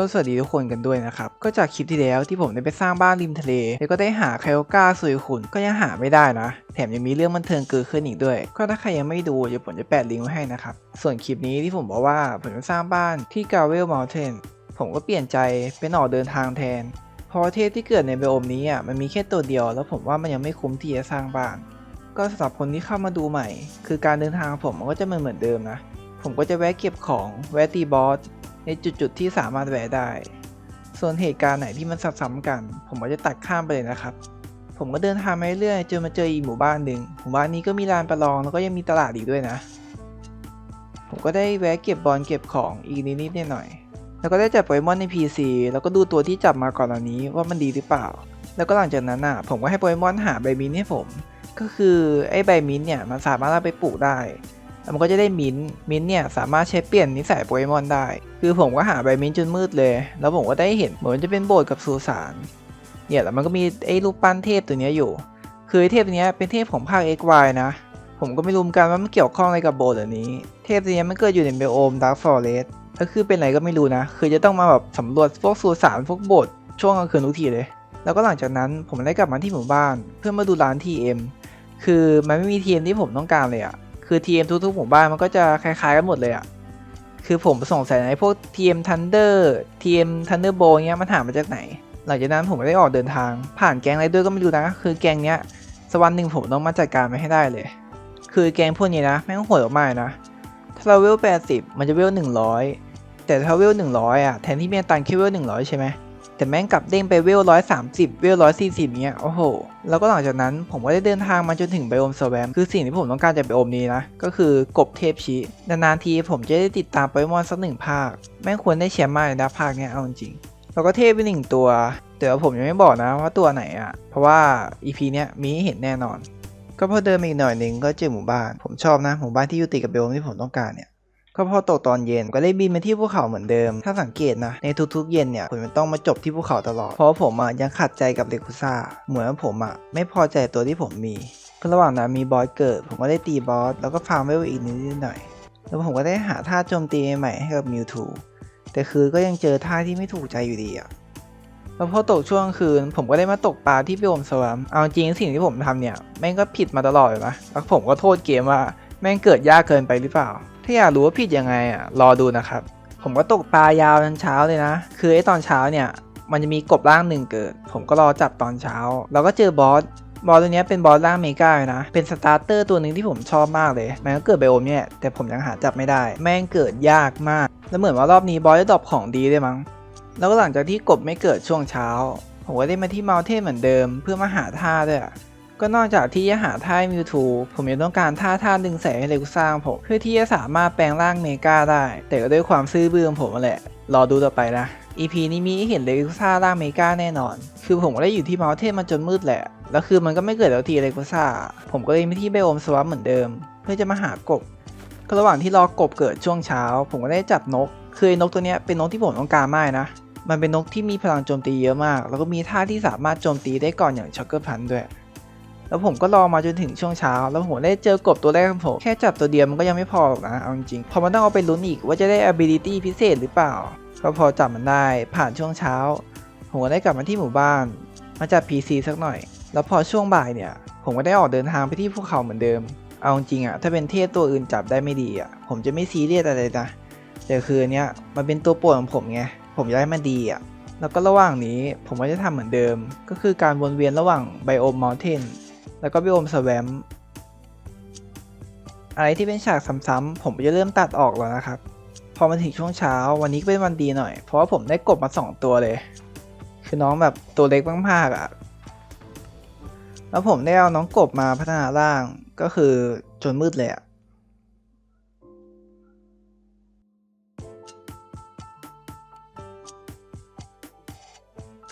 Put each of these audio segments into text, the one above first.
ก็สวัสดีทุกคนกันด้วยนะครับ ก็จากคลิปที่แล้วที่ผมได้ไปสร้างบ้านริมทะเล แล้วก็ได้หาไคโอก้าซุยขุนก็ยังหาไม่ได้นะ แถมยังมีเรื่องบันเทิงเกิดขึ้นอีกด้วย ก็ถ้าใครยังไม่ดูเดี๋ยวผมจะแปะลิงก์ไว้ให้นะครับ ส่วนคลิปนี้ที่ผมบอกว่าผมจะสร้างบ้านที่กาเวลม u ลเทนผมก็เปลี่ยนใจเป็นออกเดินทางแทน เพราะเทพที่เกิดในไบโอมนี้อะมันมีแค่ตัวเดียว แล้วผมว่ามันยังไม่คุ้มที่จะสร้างบ้าน ก็สำหรับคนที่เข้ามาดูใหม่ คือการเดินทางของผมมันก็จะเหมือนเหมือนเดิมนะ ผมก็จะแวะเก็บของแวะตีบอส ในจุดๆที่สามารถแวะได้ ส่วนเหตุการณ์ไหนที่มันซ้ำๆกัน ผมก็จะตัดข้ามไปเลยนะครับ ผมก็เดินทางมาเรื่อยๆจนมาเจออีกหมู่บ้านหนึ่งหมู่บ้านนี้ก็มีลานประลองแล้วก็ยังมีตลาดอีกด้วยนะ ผมก็ได้แวะเก็บบอลเก็บของอีกนิดๆหน่อยๆแล้วก็ได้จับโปเกมอนใน PC แล้วก็ดูตัวที่จับมาก่อนหน้านี้ว่ามันดีหรือเปล่า แล้วก็หลังจากนั้นอะผมก็ให้โปเกมอนหาใบมินให้ผม ก็คือไอ้ใบมินเนี่ยมันสามารถเอาไปปลูกได้ มันก็จะได้มินมินเนี่ยสามารถใช้เปลี่ยนนิสัยโปเกมอนได้ คือผมก็หาใบมินจนมืดเลย แล้วผมก็ได้เห็นเหมือนจะเป็นโบสถ์กับสุสานเนี่ยแล้วมันก็มีไอ้รูปปั้นเทพตัวเนี้ยอยู่ คือเทพตัวเนี้ยเป็นเทพของภาค XY นะ ผมก็ไม่รู้เหมือนกันว่ามันเกี่ยวข้องอะไรกับโบสถ์เหล่านี้ เทพตัวเนี้ยมันเกิดอยู่ในเบโอมดาร์กฟอเรสก็คือเป็นอะไรก็ไม่รู้นะ คือจะต้องมาแบบสำรวจพวกสุสานพวกโบสถ์ช่วงกลางคืนทุกทีเลย แล้วก็หลังจากนั้นผมได้กลับมาที่หมู่บ้าน เพื่อมาดูร้าน TM คือมันไม่มี TM ที่ผมต้องการเลยอะ คือ TM ทุกๆหมู่บ้านมันก็จะคล้าย ๆ กันหมดเลยอะคือผมสงสัยในพวก TM Thunder TM Thunderbolt เงี้ยมันหามาจากไหน หลังจากนั้นผมก็ได้ออกเดินทาง ผ่านแก๊งอะไรด้วยก็ไม่รู้นะ คือแก๊งเนี้ยสักวันหนึ่งผมต้องมาจัดการมันให้ได้เลย คือแก๊งพวกนี้นะแม่งโหดมากนะ ถ้าเราเวล80มันจะเวล100แต่ถ้าเวล100อะแทนที่เมียตันแค่เวล100ใช่ไหม แต่แม่งกลับเด้งไปเวล130เวล140เนี้ย โอ้โห แล้วก็หลังจากนั้นผมก็ได้เดินทางมาจนถึงไบโอมสแวม คือสิ่งที่ผมต้องการจากไบโอมนี้นะ ก็คือกบเทพชีนานๆทีผมจะได้ติดตามโปเกมอนสักหนึ่งภาค แม่งควรได้แชมป์มากเลยนะภาคเนี้ยเอาจริง แล้วก็เทพไปหนึ่งตัว แต่ว่าผมยังไม่บอกนะว่าตัวไหนอะ เพราะว่า EP เนี้ยมีให้เห็นแน่นอน ก็พอเดินมาอีกหน่อยหนึ่งก็เจอหมู่บ้าน ผมชอบนะหมู่บ้านที่อยู่ติดกับเบลที่ผมต้องการเนี่ย ก็พอตกตอนเย็นก็ได้บินไปที่ภูเขาเหมือนเดิม ถ้าสังเกตนะ ในทุกๆเย็นเนี่ยผมจะต้องมาจบที่ภูเขาตลอด เพราะผมอะยังขัดใจกับเลคุซ่า เหมือนผมอะไม่พอใจตัวที่ผมมีก็ระหว่างนั้นมีบอสเกิด ผมก็ได้ตีบอสแล้วก็ฟาร์มเวลอีกนิดหน่อย แล้วผมก็ได้หาท่าโจมตีใหม่ให้กับมิวทูแต่คือก็ยังเจอท่าที่ไม่ถูกใจอยู่ดีอะแล้วพอตกช่วงคืน ผมก็ได้มาตกปลาที่พิโอมสวามเอาจริงสิ่งที่ผมทำเนี่ยแม่งก็ผิดมาตลอดเลยนะแล้วผมก็โทษเกมว่าแม่งเกิดยากเกินไปหรือเปล่า ถ้าอยากรู้ว่าผิดยังไงอะรอดูนะครับ ผมก็ตกปลายาวจนเช้าเลยนะ คือไอ้ตอนเช้าเนี่ย มันจะมีกบร่างหนึ่งเกิด ผมก็รอจับตอนเช้าแล้วก็เจอบอสบอสตัวนี้เป็นบอสร่างเมกาเลยนะ เป็นสตาร์เตอร์ตัวหนึ่งที่ผมชอบมากเลย มันก็เกิดไบโอมเนี่ยแต่ผมยังหาจับไม่ได้ แม่งเกิดยากมาก แล้วเหมือนว่ารอบนี้บอสจะดรอปของดีด้วยมั้ง แล้วก็หลังจากที่กบไม่เกิดช่วงเช้า ผมก็ได้มาที่เมาเทนเหมือนเดิม เพื่อมาหาท่าด้วย ก็นอกจากที่จะหาท่ามิวทูผมยังต้องการท่าท่าดึงแสงให้เลกุซ่าของผม เพื่อที่จะสามารถแปลงร่างเมกาได้ แต่ก็ด้วยความซื่อบื้อของผมแหละ รอดูต่อไปนะ EP นี้มีให้เห็นเลกุซ่าร่างเมกาแน่นอน คือผมก็ได้อยู่ที่เมาเทนมาจนมืดแหละ แล้วคือมันก็ไม่เกิดแล้วทีเลกุซ่า ผมก็เลยไปที่ไบโอมสวัมเหมือนเดิม เพื่อจะมาหากบ ก็ระหว่างที่รอกบเกิดช่วงเช้า ผมก็ได้จับนก คือนกตัวนี้เป็นนกที่ผมต้องการมากนะ มันเป็นนกที่มีพลังโจมตีเยอะมาก แล้วก็มีท่าที่สามารถโจมตีได้ก่อนอย่างช็อกเกอร์พันด้วย แล้วผมก็รอมาจนถึงช่วงเช้า แล้วผมได้เจอกบตัวแรกของผม แค่จับตัวเดียวมันก็ยังไม่พอหรอกนะ เอาจริงๆ พอมันต้องเอาไปลุ้นอีกว่าจะได้ ability พิเศษหรือเปล่า ก็พอจับมันได้ผ่านช่วงเช้า ผมก็ได้กลับมาที่หมู่บ้าน มาจับ PC สักหน่อย แล้วพอช่วงบ่ายเนี่ย ผมก็ได้ออกเดินทางไปที่ภูเขาเหมือนเดิม เอาจริงอะถ้าเป็นเทพตัวอื่นจับได้ไม่ดีอะผมจะไม่ซีเรียสอะไรนะ แต่คืออันเนี้ยมันเป็นตัวโปรดของผมไง ผมอยากให้มันดีอะแล้วก็ระหว่างนี้ผมก็จะทำเหมือนเดิม ก็คือการวนเวียนระหว่างไบโอมมอลเทน แล้วก็ไบโอมสแวมอะไรที่เป็นฉากซ้ำๆผมจะเริ่มตัดออกแล้วนะครับ พอมาถึงช่วงเช้าวันนี้ก็เป็นวันดีหน่อย เพราะว่าผมได้กบมาสองตัวเลย คือน้องแบบตัวเล็กมากๆอะ่ะ แล้วผมได้เอาน้องกบมาพัฒนาร่างก็คือจนมืดเลยอะ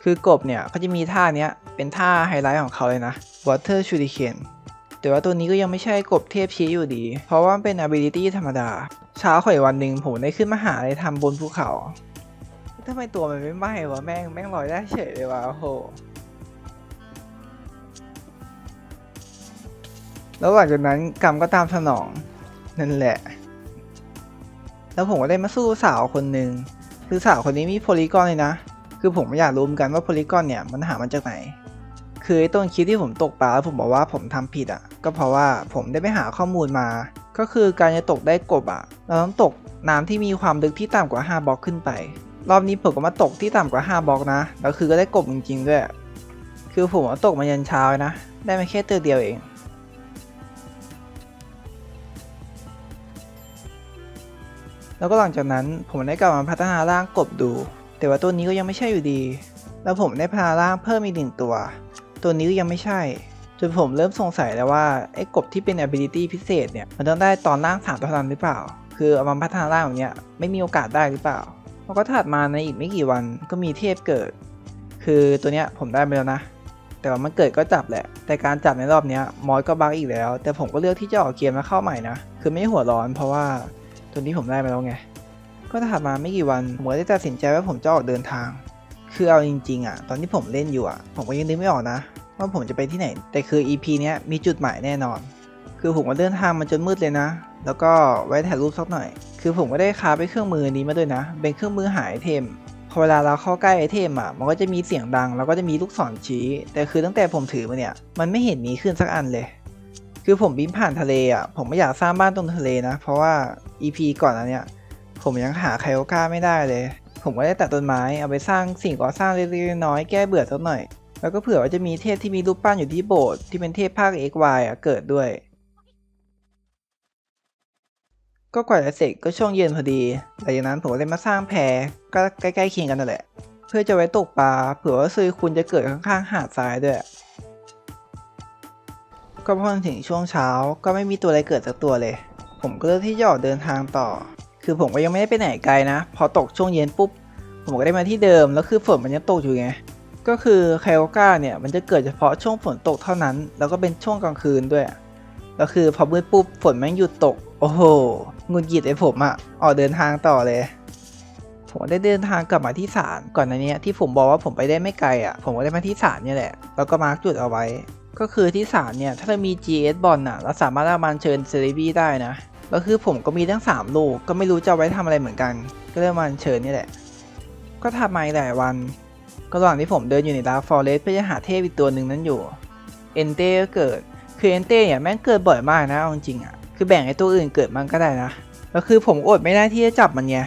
คือกบเนี่ยเขาจะมีท่าเนี้ยเป็นท่าไฮไลท์ของเขาเลยนะ Water Shuriken แต่ว่าตัวนี้ก็ยังไม่ใช่กบเทพชี้อยู่ดี เพราะว่ามันเป็น ability ธรรมดา เช้าข่อยวันหนึ่งผมได้ขึ้นมาหาอะไรทำบนภูเขาทำไมตัวมันไม่ไหม้วะแม่งแม่งลอยได้เฉยเลยวะโอ้โหแล้วหลังจากนั้นกรรมก็ตามสนองนั่นแหละ แล้วผมก็ได้มาสู้สาวคนหนึ่งคือสาวคนนี้มีโพลีกอนเลยนะ คือผมไม่อยากรู้เหมือนกันว่าโพลีกอนเนี่ยมันหามันจากไหน คือไอ้ต้นคลิปที่ผมตกปลาแล้วผมบอกว่าผมทำผิดอะ ก็เพราะว่าผมได้ไปหาข้อมูลมา ก็คือการจะตกได้กบอะ เราต้องตกน้ำที่มีความลึกที่ต่ำกว่า 5บล็อกขึ้นไป รอบนี้ผมก็มาตกที่ต่ำกว่า 5บล็อกนะ แล้วคือก็ได้กบจริงๆด้วย คือผมว่าตกมายันเช้าเลยนะ ได้มาแค่ตัวเดียวเองแล้วก็หลังจากนั้นผมได้กลับมาพัฒนาร่างกบดู แต่ว่าตัวนี้ก็ยังไม่ใช่อยู่ดี แล้วผมได้พัฒนาร่างเพิ่มอีกหนึ่งตัว ตัวนี้ก็ยังไม่ใช่จนผมเริ่มสงสัยแล้วว่า ไอ้กบที่เป็น ability พิเศษเนี่ย มันต้องได้ตอนร่างสามเท่านั้นหรือเปล่า คือเอามาพัฒนาร่างแบบเนี้ยไม่มีโอกาสได้หรือเปล่าแล้วก็ถัดมาในอีกไม่กี่วันก็มีเทพเกิด คือตัวเนี้ยผมได้ไปแล้วนะ แต่ว่ามันเกิดก็จับแหละ แต่การจับในรอบเนี้ยมอสก็บักอีกแล้ว แต่ผมก็เลือกที่จะออกเกมแล้วเข้าใหม่นะ คือไม่หัวร้อนเพราะว่าตัวนี้ผมได้ไปแล้วไง ก็ถัดมาไม่กี่วันผมก็ได้ตัดสินใจว่าผมจะออกเดินทาง คือเอาจริงๆอะ ตอนที่ผมเล่นอยู่อะ ผมก็ยังนึกไม่ออกนะ ว่าผมจะไปที่ไหน แต่คือ EP เนี้ยมีจุดหมายแน่นอน คือผมก็เดินทางมาจนมืดเลยนะ แล้วก็ไว้ถ่ายรูปสักหน่อย คือผมก็ได้คาไปเครื่องมือนี้มาด้วยนะ เป็นเครื่องมือหาไอเทมพอเวลาเราเข้าใกล้ไอเทมอะ มันก็จะมีเสียงดัง แล้วก็จะมีลูกศรชี้ แต่คือตั้งแต่ผมถือมาเนี่ย มันไม่เห็นมีขึ้นสักอันเลย คือผมบินผ่านทะเลอะ ผมไม่อยากสร้างบ้านตรงทะเลนะ เพราะว่า EP ก่อนอันเนี้ย ผมยังหาไคโอก้าไม่ได้เลย ผมก็ได้ตัดต้นไม้เอาไปสร้างสิ่งก่อสร้างเล็กๆน้อยๆแก้เบื่อสักหน่อย แล้วก็เผื่อว่าจะมีเทพที่มีรูปปั้นอยู่ที่โบสถ์ที่เป็นเทพภาค XY อะเกิดด้วย ก็กว่าจะเสร็จก็ช่วงเย็นพอดีหลังจากนั้นผมก็เลยมาสร้างแพก็ใกล้ๆเคียงกันนั่นแหละ เพื่อจะไว้ตกปลาเผื่อว่าซุยคุณจะเกิดข้างๆหาดทรายด้วยก็พอถึงช่วงเช้าก็ไม่มีตัวอะไรเกิดสักตัวเลย ผมก็เลือกที่จะออกเดินทางต่อ คือผมก็ยังไม่ได้ไปไหนไกลนะ พอตกช่วงเย็นปุ๊บ ผมก็ได้มาที่เดิม แล้วคือฝนมันยังตกอยู่ไง ก็คือไคโอก้าเนี่ยมันจะเกิดเฉพาะช่วงฝนตกเท่านั้น แล้วก็เป็นช่วงกลางคืนด้วย แล้วคือพอมืดปุ๊บฝนแม่งหยุดตก โอ้โหงุดหงิดไอ้ผมอะออกเดินทางต่อเลย ผมได้เดินทางกลับมาที่ศาลก่อนหน้านี้ที่ผมบอกว่าผมไปได้ไม่ไกลอะผมก็ได้มาที่ศาลเนี่ยแหละ แล้วก็มาร์กจุดเอาไว้ ก็คือที่ศาลเนี่ยถ้าเรามี GS บอลน่ะเราสามารถเอามันเชิญเซเลบีได้นะ แล้วคือผมก็มีทั้ง3ลูกก็ไม่รู้จะไว้ทำอะไรเหมือนกัน ก็เลยมาเชิญนี่แหละ ก็ทำมาหลายวัน ก็ระหว่างที่ผมเดินอยู่ในดาร์ฟอเรสเพื่อจะหาเทพอีกตัวหนึ่งนั้นอยู่ เอนเต้ก็เกิด คือเอนเต้เนี่ยแม่งเกิดบ่อยมากนะเอาจริงอะ คือแบ่งไอ้ตัวอื่นเกิดมันก็ได้นะ แล้วคือผมอดไม่ได้ที่จะจับมันไง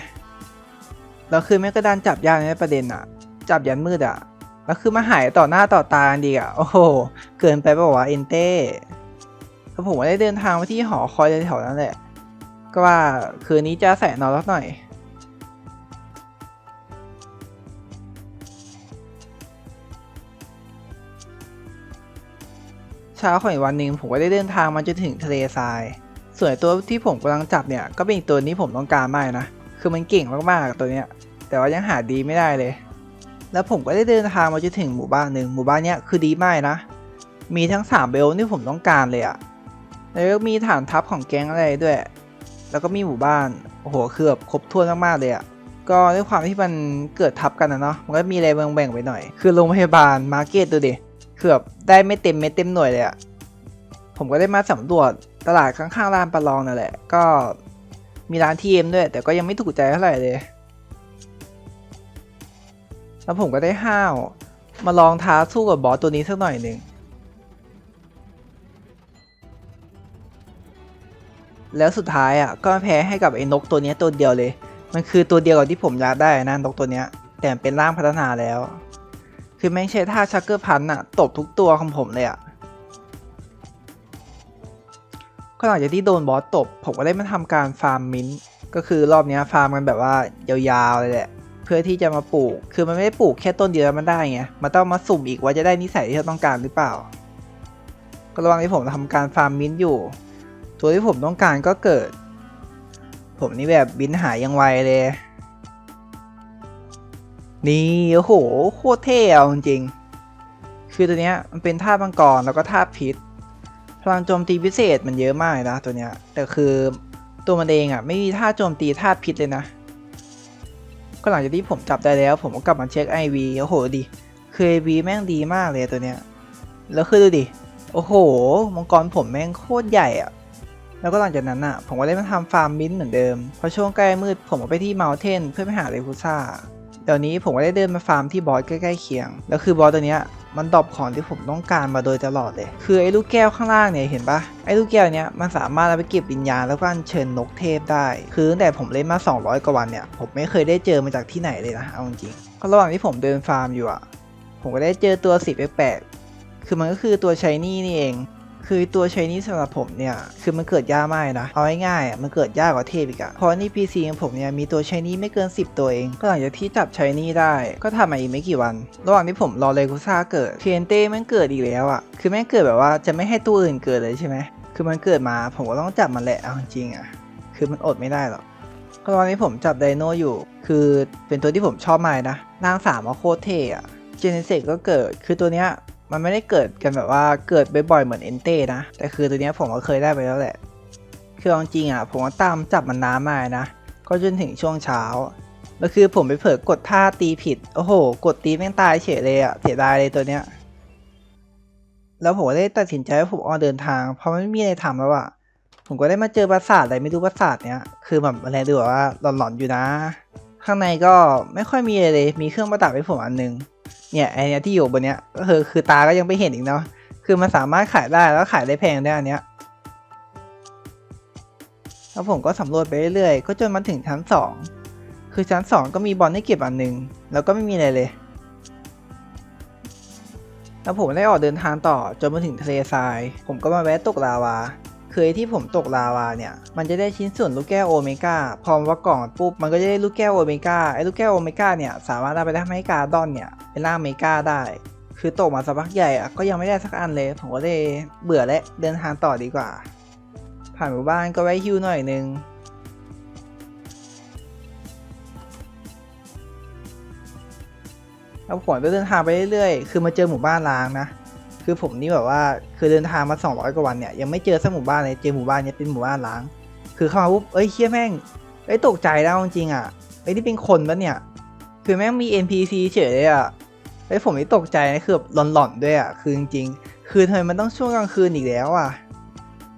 แล้วคือแม่งก็ดันจับยากในประเด็นอะ จับยันมืดอะ แล้วคือมาหายต่อหน้าต่อตาดีอะ โอ้โห เกินไปป่าวะเอนเต้แล้วผมก็ได้เดินทางไปที่หอคอยแถวๆนั้นแหละ ก็ว่าคืนนี้จะใส่นอนสักหน่อย เช้าของอีกวันหนึ่งผมก็ได้เดินทางมาจนถึงทะเลทราย ส่วนตัวที่ผมกำลังจับเนี่ย ก็เป็นอีกตัวนี้ผมต้องการมากนะ คือมันเก่งมากๆตัวเนี้ย แต่ว่ายังหาดีไม่ได้เลย แล้วผมก็ได้เดินทางมาจนถึงหมู่บ้านหนึ่งหมู่บ้านเนี้ยคือดีมากนะ มีทั้งสามเบลที่ผมต้องการเลยอะแล้วก็มีฐานทัพของแก๊งอะไรด้วย แล้วก็มีหมู่บ้านโอ้โหคือแบบครบถ้วนมากๆเลยอะก็ด้วยความที่มันเกิดทับกันนะเนาะมันก็มีอะไรแบ่งๆไปหน่อย คือโรงพยาบาลมาร์เก็ตดูดิคือแบบได้ไม่เต็มเม็ดเต็มหน่วยเลยอะผมก็ได้มาสำรวจตลาดข้างๆร้านปลาลองนั่นแหละ ก็มีร้านทีเอ็มด้วย แต่ก็ยังไม่ถูกใจเท่าไหร่เลย แล้วผมก็ได้ห้าว มาลองท้าสู้กับบอสตัวนี้สักหน่อยหนึ่ง แล้วสุดท้ายอะก็แพ้ให้กับไอ้นกตัวนี้ตัวเดียวเลย มันคือตัวเดียวกับที่ผมอยากได้นะนกตัวเนี้ย แต่เป็นร่างพัฒนาแล้ว คือแม่งใช้ท่าชักเกอร์พันอะตบทุกตัวของผมเลยอะก็หลังจากที่โดนบอสตบ ผมก็ได้มาทำการฟาร์มมิ้นท์ก็คือรอบนี้ฟาร์มกันแบบว่ายาวๆเลยแหละ เพื่อที่จะมาปลูก คือมันไม่ได้ปลูกแค่ต้นเดียวมันได้ไง มันต้องมาสุ่มอีกว่าจะได้นิสัยที่เราต้องการหรือเปล่า ก็ระหว่างที่ผมทำการฟาร์มมิ้นท์อยู่ ตัวที่ผมต้องการก็เกิด ผมนี่แบบบินหายังไวเลย นี่โอ้โหโคตรเท่เอาจริงคือตัวเนี้ยมันเป็นท่าตุมังกรแล้วก็ท่าพิษ พลังโจมตีพิเศษมันเยอะมากนะตัวเนี้ยแต่คือตัวมันเองอะไม่มีท่าโจมตีท่าพิษเลยนะ ก็หลังจากที่ผมจับได้แล้ว ผมก็กลับมาเช็ค IV โอ้โหดิคือ IV แม่งดีมากเลยตัวเนี้ยแล้วคือดูดิโอ้โหมังกรผมแม่งโคตรใหญ่อะ แล้วก็หลังจากนั้นอะผมก็ได้มาทำฟาร์มมิ้นท์เหมือนเดิมพอช่วงใกล้มืดผมก็ไปที่เมลเทนเพื่อไปหาเรคูซ่าเดี๋ยวนี้ผมก็ได้เดินมาฟาร์มที่บอสใกล้ๆเคียง แล้วคือบอสตัวเนี้ยมันดรอปของที่ผมต้องการมาโดยตลอดเลย คือไอ้ลูกแก้วข้างล่างเนี่ยเห็นปะไอ้ลูกแก้วเนี้ยมันสามารถเอาไปเก็บวิญญาณแล้วก็อัญเชิญนกเทพได้ คือตั้งแต่ผมเล่นมา 200 กว่าวันเนี่ยผมไม่เคยได้เจอมาจากที่ไหนเลยนะเอาจริงๆก็ระหว่างที่ผมเดินฟาร์มอยู่อะผมก็ได้เจอตัวสีแปลกๆคือมันก็คือตัวชายนี่นี่เอง คือตัวชายนี่สำหรับผมเนี่ย คือมันเกิดยากมากนะ เอาง่ายๆอะมันเกิดยากกว่าเทพอีกอะเพราะนี่ PC ของผมเนี่ยมีตัวชายนี่ไม่เกิน 10 ตัวเอง ก็หลังจากที่จับชายนี่ได้ ก็ทำมาอีกไม่กี่วัน ระหว่างที่ผมรอเลกุซ่าเกิดเทียนเต้แม่งเกิดอีกแล้วอะคือแม่งเกิดแบบว่าจะไม่ให้ตัวอื่นเกิดเลยใช่ไหมคือมันเกิดมาผมก็ต้องจับมันแหละเอาจริงอะคือมันอดไม่ได้หรอกก็ตอนนี้ผมจับไดโนอยู่ คือเป็นตัวที่ผมชอบมากนะร่างสามโคตรเท่อะเจเนเซกก็เกิด คือตัวเนี้ย มันไม่ได้เกิดกันแบบว่าเกิดบ่อยๆเหมือนเอนเต้นะ แต่คือตัวเนี้ยผมก็เคยได้ไปแล้วแหละ คือเอาจริงๆอะผมก็ตามจับมันน้ำมานะ ก็จนถึงช่วงเช้าแล้วคือผมไปเผลอกดท่าตีผิด โอ้โห กดตีแม่งตายเฉยเลยอะ เสียดายเลยตัวเนี้ย แล้วผมก็ได้ตัดสินใจว่าผมออกเดินทาง เพราะมันไม่มีอะไรทำแล้วอะ ผมก็ได้มาเจอปราสาทอะไรไม่รู้ปราสาทเนี้ย คือแบบอะไรดูแบบว่าหลอนๆอยู่นะ ข้างในก็ไม่ค่อยมีอะไรเลย มีเครื่องประดับให้ผมอันนึง เนี่ยไอเนี้ยที่อยู่บนเนี้ยก็คือคือตาก็ยังไม่เห็นอีกเนาะคือมันสามารถขายได้แล้วขายได้แพงได้อันเนี้ยแล้วผมก็สำรวจไปเรื่อยๆ ก็จนมาถึงชั้นสองคือชั้นสองก็มีบอลให้เก็บอันหนึ่งแล้วก็ไม่มีอะไรเลย แล้วผมได้ออกเดินทางต่อจนมาถึงทะเลทราย ผมก็มาแวะตกลาวา คือที่ผมตกลาวาเนี่ย มันจะได้ชิ้นส่วนลูกแก้วโอเมก้าพอว่ากล่องปุ๊บ มันก็จะได้ลูกแก้วโอเมก้าไอ้ลูกแก้วโอเมก้าเนี่ย สามารถเอาไปทำให้กาดอนเนี่ย เป็นร่างเมก้าได้ คือตกมาสักพักใหญ่อะก็ยังไม่ได้สักอันเลย ผมก็เลยเบื่อและเดินทางต่อดีกว่า ผ่านหมู่บ้านก็แวะฮิวหน่อยนึงแล้วผมก็เดินทางไปเรื่อยๆ คือมาเจอหมู่บ้านล้างนะ คือผมนี่แบบว่าคือเดินทางมา 200 กว่าวันเนี่ยยังไม่เจอสักหมู่บ้านเลยเจอหมู่บ้านเนี้ยเป็นหมู่บ้านล้าง คือเข้ามาปุ๊บเอ้ยเชี่ยแม่งเอ้ยตกใจแล้วจริงอะเอ้ยนี่เป็นคนปะเนี่ย คือแม่งมี NPC เฉยเลยอะเอ้ผมนี่ตกใจนะคือแบบหลอนๆด้วยอะคือจริงๆคือทำไมมันต้องช่วงกลางคืนอีกแล้วอะ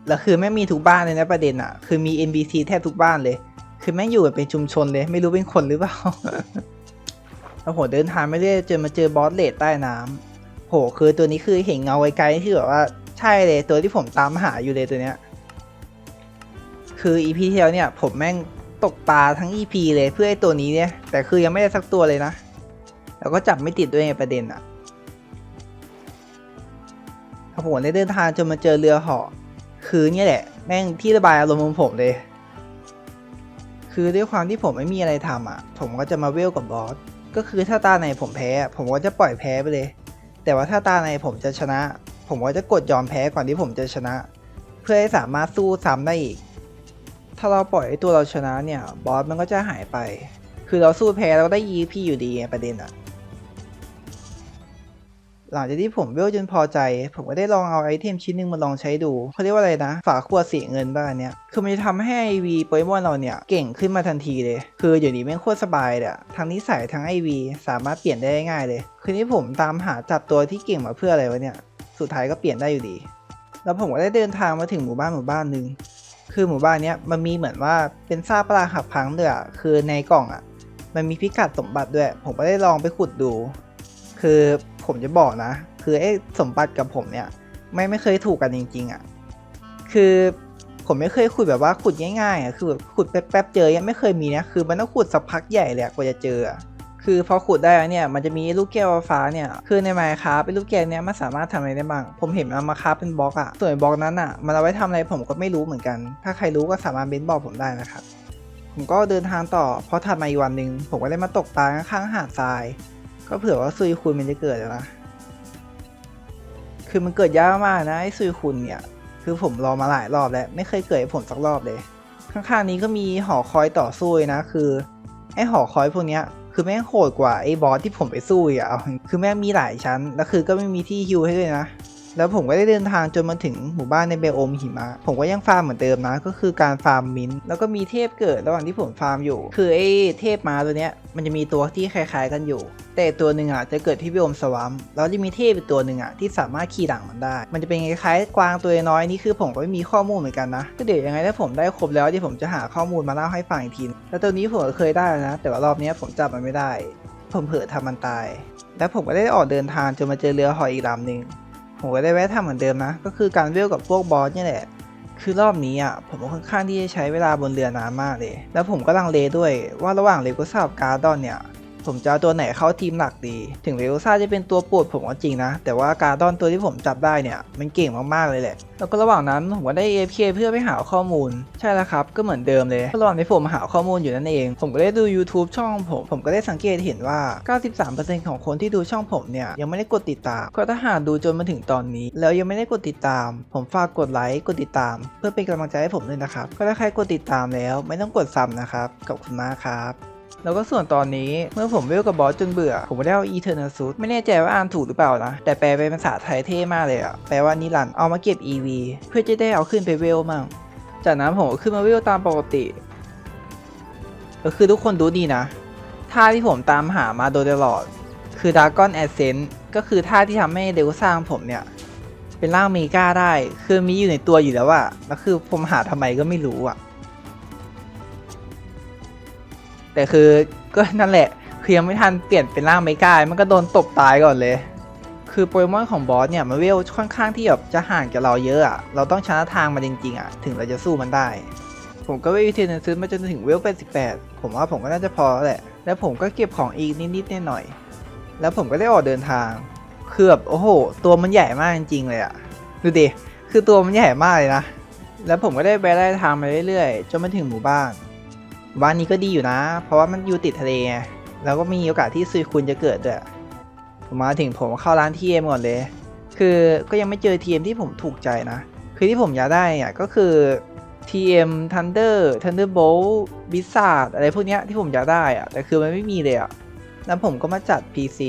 แล้วคือแม่งมีทุกบ้านเลยนะประเด็นอะ คือมี NPC แทบทุกบ้านเลย คือแม่งอยู่กันเป็นชุมชนเลย ไม่รู้เป็นคนหรือเปล่าแล้วผมเดินทางไม่เรื่อยจนมาเจอบอสเลดใต้น้ำ โหคือตัวนี้คือเห็นเงาไกลๆที่แบบว่าใช่เลยตัวที่ผมตามหาอยู่เลยตัวเนี้ย คือ EP ที่แล้วเนี่ย ผมแม่งตกปลาทั้ง EP เลยเพื่อไอ้ตัวนี้เนี่ย แต่คือยังไม่ได้สักตัวเลยนะ แล้วก็จับไม่ติดด้วยไงประเด็นอะแล้วผมได้เดินทางจนมาเจอเรือเหาะคือเนี่ยแหละ แม่งที่ระบายอารมณ์ของผมเลย คือด้วยความที่ผมไม่มีอะไรทำอะ ผมก็จะมาเวลกับบอสก็คือถ้าตาไหนผมแพ้ ผมก็จะปล่อยแพ้ไปเลย แต่ว่าถ้าตาไหนผมจะชนะ ผมก็จะกดยอมแพ้ก่อนที่ผมจะชนะ เพื่อให้สามารถสู้ซ้ำได้อีก ถ้าเราปล่อยให้ตัวเราชนะเนี่ยบอสมันก็จะหายไป คือเราสู้แพ้เราก็ได้ EP อยู่ดีไงประเด็นอะหลังจากที่ผมเวลจนพอใจ ผมก็ได้ลองเอาไอเทมชิ้นหนึงมาลองใช้ดูเขาเรียกว่าอะไรนะ ฝาขวดสีเงินบ้านเนี้ยคือมันจะทำให้ IV โปเกมอนเราเนี่ย เก่งขึ้นมาทันทีเลย คือเดี๋ยวนี้แม่งโคตรสบายเลยอะทั้งนิสัยทั้ง IV สามารถเปลี่ยนได้ง่ายเลย คือนี่ผมตามหาจับตัวที่เก่งมาเพื่ออะไรวะเนี่ย สุดท้ายก็เปลี่ยนได้อยู่ดี แล้วผมก็ได้เดินทางมาถึงหมู่บ้านหมู่บ้านหนึ่งคือหมู่บ้านเนี้ยมันมีเหมือนว่าเป็นซากปลาหักพังด้วยอะคือในกล่องอะมันมีพิกัดสมบัติด้วย ผมก็ได้ลองไปขุดดู คือผมจะบอกนะ คือไอ้สมบัติกับผมเนี่ย ไม่ไม่เคยถูกกันจริงๆอะ่ะคือผมไม่เคยขุดแบบว่าขุดง่ายๆอะ่ะคือแบบขุดแป๊บๆเจอยังไม่เคยมีนะ คือมันต้องขุดสักพักใหญ่เลยกว่าจะเจออะ คือพอขุดได้แล้วเนี่ยมันจะมีลูกแก้วฟ้าเนี่ยคือในไมค์คราฟเป็นลูกแก้วเนี่ยมันสามารถทำอะไรได้บ้าง ผมเห็นมันมาคราฟเป็นบล็อกอะส่วนบล็อกนั้นอะมันเอาไว้ทำอะไรผมก็ไม่รู้เหมือนกัน ถ้าใครรู้ก็สามารถเบนบอกผมได้นะครับผมก็เดินทางต่อพอถัดมาอีกวันหนึ่งผมก็ได้มาตกปลาข้างๆหาดทราย ก็เผื่อว่าซุยคุณมันจะเกิดแล้วนะคือมันเกิดยากมากนะไอ้ซุยคุณเนี่ย คือผมรอมาหลายรอบแล้ว ไม่เคยเกิดผมสักรอบเลย ข้างๆนี้ก็มีหอคอยต่อสู้เลยนะคือไอ้หอคอยพวกเนี้ย คือแม่งโหดกว่าไอ้บอสที่ผมไปสู้อะคือแม่งมีหลายชั้น แล้วคือก็ไม่มีที่ฮิวให้ด้วยนะ แล้วผมก็ได้เดินทางจนมาถึงหมู่บ้านในเบลโอมหิมะ ผมก็ยังฟาร์มเหมือนเดิมนะ ก็คือการฟาร์มมินท์แล้วก็มีเทพเกิดระหว่างที่ผมฟาร์มอยู่ คือไอ้เทพมาตัวเนี้ยมันจะมีตัวที่คล้ายๆกันอยู่ แต่ตัวหนึ่งอะจะเกิดที่วิโอมสวัมแล้วจะมีเทพอีกตัวหนึ่งอะที่สามารถขี่หลังมันได้ มันจะเป็นคล้ายๆกวางตัวน้อยนี่คือผมก็ไม่มีข้อมูลเหมือนกันนะก็เดี๋ยวยังไงถ้าผมได้ครบแล้วเดี๋ยวผมจะหาข้อมูลมาเล่าให้ฟังอีกทีแล้วตัวนี้ผมเคยได้นะ แต่ว่ารอบนี้ผมจับมันไม่ได้ ผมเผลอทำมันตาย แล้วผมก็ได้ออกเดินทางจนมาเจอเรือหอยอีกลำหนึ่ง ผมก็ได้แวะทำเหมือนเดิมนะ ก็คือการเวลกับพวกบอสเนี่ยแหละ คือรอบนี้อะผมค่อนข้างที่จะใช้เวลาบนเรือนานมากเลย แล้วผมก็ลังเลด้วยว่าระหว่างเลโกซาบการ์ดอนเนี่ย ผมจะตัวไหนเข้าทีมหลักดี ถึงเลโกซ่าจะเป็นตัวปรดผมก็จริงนะ แต่ว่าการ์ดอนตัวที่ผมจับได้เนี่ย มันเก่งมาก ๆ เลยแหละ แล้วก็ระหว่างนั้นผมก็ได้ AFK เพื่อไปหาข้อมูล ใช่แล้วครับ ก็เหมือนเดิมเลย ระหว่างที่ผมหาข้อมูลอยู่นั่นเอง ผมก็ได้ดู YouTube ช่องผม ผมก็ได้สังเกตเห็นว่า 93%ของคนที่ดูช่องผมเนี่ยยังไม่ได้กดติดตาม ก็ถ้าหากดูจนมาถึงตอนนี้ แล้วยังไม่ได้กดติดตาม ผมฝากกดไลค์ กดติดตาม เพื่อเป็นกำลังใจให้ผมด้วยนะครับ ก็ถ้าใครกดติดตามแล้ว ไม่ต้องกดซ้ำนะครับ ขอบคุณมากครับ แล้วก็ส่วนตอนนี้เมื่อผมเวลกับบอสจนเบื่อ ผมก็ได้เอา Eternal Suit ไม่แน่ใจว่าอ่านถูกหรือเปล่านะ แต่แปลเป็นภาษาไทยเท่มากเลยอะแปลว่านิรันด์เอามาเก็บ EV เพื่อจะได้เอาขึ้นไปเวลมั่งจากนั้นผมก็ขึ้นมาเวลตามปกติก็คือทุกคนรู้ดีนะท่าที่ผมตามหามาโดยตลอด คือ Dragon Ascent ก็คือท่าที่ทำให้เดลสร้างผมเนี่ย เป็นร่างเมกาได้ คือมีอยู่ในตัวอยู่แล้วอะแล้วคือผมหาทำไมก็ไม่รู้อะ แต่คือก็นั่นแหละคือยังไม่ทันเปลี่ยนเป็นร่างเมกามันก็โดนตบตายก่อนเลย คือโปเกมอนของบอสเนี่ยมันเวลค่อนข้างที่แบบจะห่างจากเราเยอะอะเราต้องชนะทางมันจริงๆอะถึงเราจะสู้มันได้ ผมก็เวลเทนซื้อมาจนถึงเวล88ผมว่าผมก็น่าจะพอแล้วแหละ แล้วผมก็เก็บของอีกนิดๆหน่อยๆแล้วผมก็ได้ออกเดินทางคือแบบโอ้โห ตัวมันใหญ่มากจริงๆเลยอะดูดิคือตัวมันใหญ่มากเลยนะแล้วผมก็ได้ไปไล่ทางมาเรื่อยๆจนมาถึงหมู่บ้าน บ้านนี้ก็ดีอยู่นะ เพราะว่ามันอยู่ติดทะเลไงแล้วก็มีโอกาสที่ซุยคุณจะเกิดด้วยผมมาถึงผมเข้าร้านทีเอ็มก่อนเลย คือก็ยังไม่เจอทีเอ็มที่ผมถูกใจนะ คือที่ผมอยากได้เนี่ยก็คือ TM Thunder Thunderbolt b i z z a r d อะไรพวกเนี้ยที่ผมอยากได้อะแต่คือมันไม่มีเลยอะแล้วผมก็มาจัด PC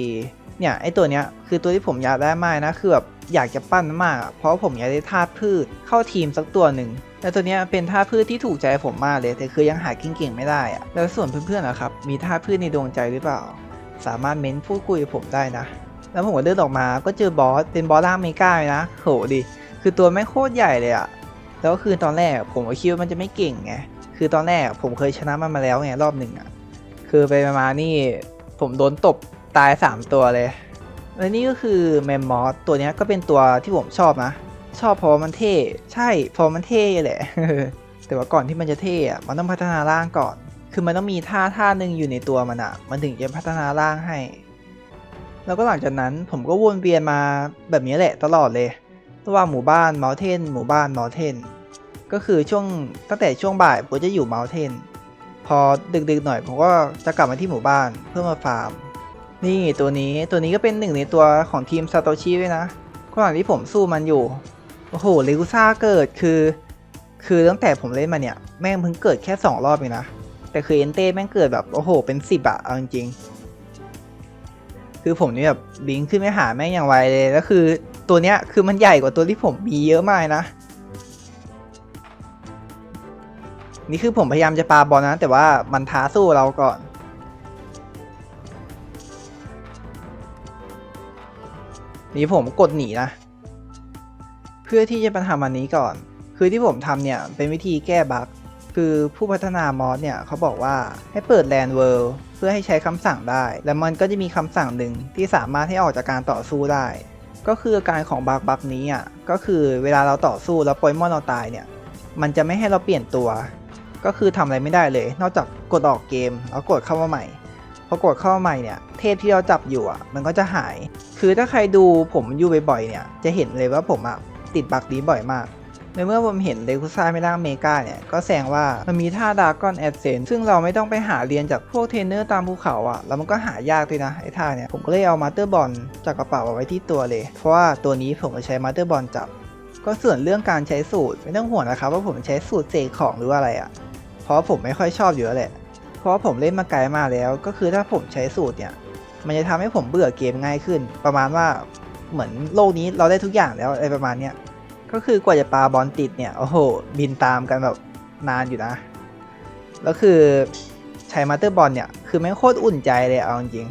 เนี่ยไอตัวเนี้ยคือตัวที่ผมอยากได้มากนะ คือแบบอยากจะปั้นมาก เพราะผมอยากได้ธาตุพืชเข้าทีมสักตัวหนึ่ง แต่ตัวนี้เป็นธาพืชที่ถูกใจผมมากเลย แต่คือยังหาเก่งๆไม่ได้อะแล้วส่วนเพื่อนๆนะครับ มีธาพืชในดวงใจหรือเปล่า สามารถเม้นพูดคุยกับผมได้นะ แล้วผมก็เดินออกมาก็เจอบอสเป็นบอสร่างเมกาเลยนะโหดิคือตัวแม่โคตรใหญ่เลยอะแล้วคือตอนแรกผมก็คิดว่ามันจะไม่เก่งไงคือตอนแรกผมเคยชนะมันมาแล้วไงรอบหนึ่งอะคือไปมาๆนี่ผมโดนตบตาย 3 ตัวเลย และนี่ก็คือแมมมอสตัวนี้ก็เป็นตัวที่ผมชอบนะ ชอบเพราะมันเท่ ใช่เพราะมันเท่แหละ แต่ว่าก่อนที่มันจะเท่อะมันต้องพัฒนาร่างก่อน คือมันต้องมีท่าท่าหนึ่งอยู่ในตัวมันอะมันถึงจะพัฒนาร่างให้ แล้วก็หลังจากนั้นผมก็วนเวียนมาแบบนี้แหละตลอดเลย ระหว่างหมู่บ้านเมลเทนหมู่บ้านเมลเทนก็คือช่วงตั้งแต่ช่วงบ่ายผมจะอยู่เมลเทนพอดึกๆหน่อยผมก็จะกลับมาที่หมู่บ้านเพื่อมาฟาร์ม นี่ตัวนี้ตัวนี้ก็เป็นหนึ่งในตัวของทีมซาโตชิด้วยนะระหว่างที่ผมสู้มันอยู่ โอ้โหเลกุซ่าเกิดคือ คือตั้งแต่ผมเล่นมาเนี่ย แม่งเพิ่งเกิดแค่2รอบเองนะ แต่คือเอนเต้แม่งเกิดแบบโอ้โห เป็น10อะเอาจริงๆคือผมนี่แบบบิงขึ้นไปหาแม่งอย่างไวเลยแล้วคือตัวเนี้ยคือมันใหญ่กว่าตัวที่ผมมีเยอะมากนะ นี่คือผมพยายามจะปาบอลนะ แต่ว่ามันท้าสู้เราก่อนนี่ผมกดหนีนะ พื่อที่จะมาทำอันนี้ก่อน คือที่ผมทำเนี่ยเป็นวิธีแก้บั๊กคือผู้พัฒนามอสเนี่ยเขาบอกว่าให้เปิดแลนเวิลด์เพื่อให้ใช้คำสั่งได้ แล้วมันก็จะมีคำสั่งหนึ่งที่สามารถให้ออกจากการต่อสู้ได้ ก็คืออาการของบั๊กบั๊กนี้อะก็คือเวลาเราต่อสู้แล้วโปเกมอนเราตายเนี่ยมันจะไม่ให้เราเปลี่ยนตัว ก็คือทำอะไรไม่ได้เลย นอกจากกดออกเกมแล้วกดเข้ามาใหม่พอกดเข้ามาใหม่เนี่ยเทพที่เราจับอยู่อะมันก็จะหาย คือถ้าใครดูผมอยู่บ่อยๆเนี่ยจะเห็นเลยว่าผมอะ ติดบักนี้บ่อยมากในเมื่อผมเห็นเลคุซ่าไม่ร่างเมกาเนี่ย ก็แสดงว่ามันมีท่าดากอนแอดเซนซึ่งเราไม่ต้องไปหาเรียนจากพวกเทรนเนอร์ตามภูเขาอะ แล้วมันก็หายากด้วยนะ ไอ้ท่าเนี่ย ผมก็เลยเอามาเตอร์บอลจากกระเป๋าเอาไว้ที่ตัวเลย เพราะว่าตัวนี้ผมจะใช้มาเตอร์บอลจับ ก็ส่วนเรื่องการใช้สูตร ไม่ต้องห่วงนะครับว่าผมใช้สูตรเสกของหรือว่าอะไรอะ เพราะผมไม่ค่อยชอบอยู่แล้วแหละ เพราะผมเล่นมาไกลมาแล้ว ก็คือถ้าผมใช้สูตรเนี่ย มันจะทำให้ผมเบื่อเกมง่ายขึ้น ประมาณว่า เหมือนโลกนี้เราได้ทุกอย่างแล้วอะไรประมาณเนี้ยก็คือกว่าจะปาบอลติดเนี่ยโอ้โหบินตามกันแบบนานอยู่นะแล้วคือใช้มาเตอร์บอลเนี่ยคือแม่งโคตรอุ่นใจเลยเอาจริง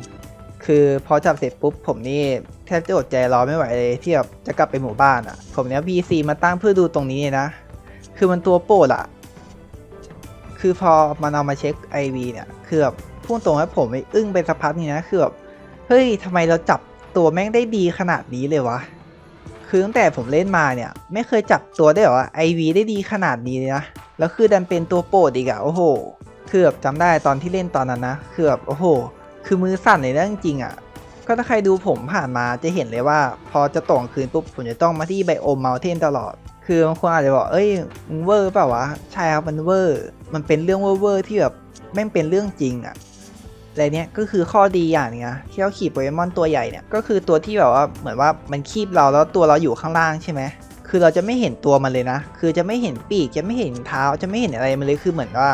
คือพอจับเสร็จปุ๊บผมนี่แทบจะอดใจรอไม่ไหวเลยที่แบบจะกลับไปหมู่บ้านอะ่ะ ผมเนี้ย PC มาตั้งเพื่อดูตรงนี้เลยนะ คือมันตัวโปรดอะคือพอมันเอามาเช็ค IV เนี่ย คือแบบพูดตรงว่าผมไม่อึ้งไปสักพักนี่นะ คือแบบเฮ้ยทำไมเราจับ ตัวแม่งได้ดีขนาดนี้เลยวะ คือตั้งแต่ผมเล่นมาเนี่ย ไม่เคยจับตัวได้หรอว่า IV ได้ดีขนาดนี้เลยนะ แล้วคือดันเป็นตัวโปรดอีกอะโอ้โห คือแบบจำได้ตอนที่เล่นตอนนั้นนะ คือแบบโอ้โห คือมือสั่นในเรื่องจริงอะก็ถ้าใครดูผมผ่านมาจะเห็นเลยว่า พอจะตกกลางคืนปุ๊บผมจะต้องมาที่ไบโอมเมลเทนตลอด คือบางคนอาจจะบอก เอ้ยมึงเวอร์เปล่าวะ ใช่ครับมันเวอร์ มันเป็นเรื่องเวอร์ที่แบบแม่งเป็นเรื่องจริงอะ อะไรเนี้ยก็คือข้อดีอย่างนึงนะที่เราขี่โปเกมอนตัวใหญ่เนี่ยก็คือตัวที่แบบว่าเหมือนว่ามันคีบเราแล้วตัวเราอยู่ข้างล่างใช่ไหมคือเราจะไม่เห็นตัวมันเลยนะ คือจะไม่เห็นปีกจะไม่เห็นเท้าจะไม่เห็นอะไรมันเลยคือเหมือนว่า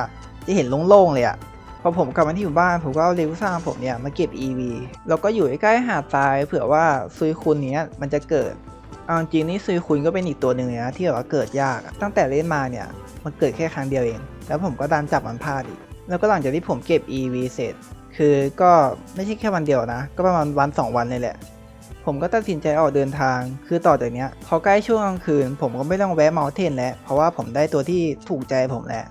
จะเห็นโล่งๆเลยอะพอผมกลับมาที่หมู่บ้านผมก็เอาเลวซ่าผมเนี่ยมาเก็บ EV แล้วก็อยู่ใกล้หาดทรายเผื่อว่าซุยคุนเนี้ยมันจะเกิดเอาจริงนี่ซุยคุนก็เป็นอีกตัวหนึ่งเลยนะที่แบบว่าเกิดยากตั้งแต่เล่นมาเนี่ยมันเกิดแค่ครั้งเดียวเอง แล้วผมก็ดันจับมันพลาดอีกแล้วก็หลังจากที่ผมเก็บ EV เสร็จ คือก็ไม่ใช่แค่วันเดียวนะ ก็ประมาณวันสองวันเลยแหละ ผมก็ตัดสินใจออกเดินทาง คือต่อจากเนี้ยพอใกล้ช่วงกลางคืน ผมก็ไม่ต้องแวะเมาเทนแล้ว เพราะว่าผมได้ตัวที่ถูกใจผมแล้ว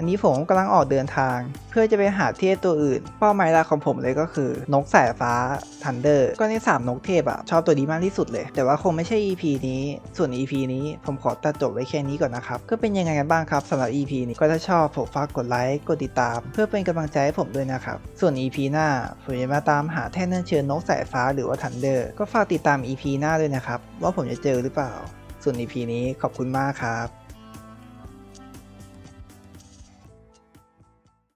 อันนี้ผมกำลังออกเดินทาง เพื่อจะไปหาเทพตัวอื่น เป้าหมายหลักของผมเลยก็คือนกสายฟ้าทันเดอร์ ก็ในสามนกเทพอะชอบตัวนี้มากที่สุดเลย แต่ว่าคงไม่ใช่ EP นี้ ส่วน EP นี้ผมขอตัดจบไว้แค่นี้ก่อนนะครับ ก็เป็นยังไงกันบ้างครับสำหรับ EP นี้ก็ถ้าชอบผมฝากกดไลค์กดติดตาม เพื่อเป็นกำลังใจให้ผมด้วยนะครับ ส่วน EP หน้าผมจะมาตามหาแท่นเนื่อเชิญนกสายฟ้าหรือว่าทันเดอร์ก็ฝากติดตาม EP หน้าด้วยนะครับว่าผมจะเจอหรือเปล่า ส่วน EP นี้ขอบคุณมากครับ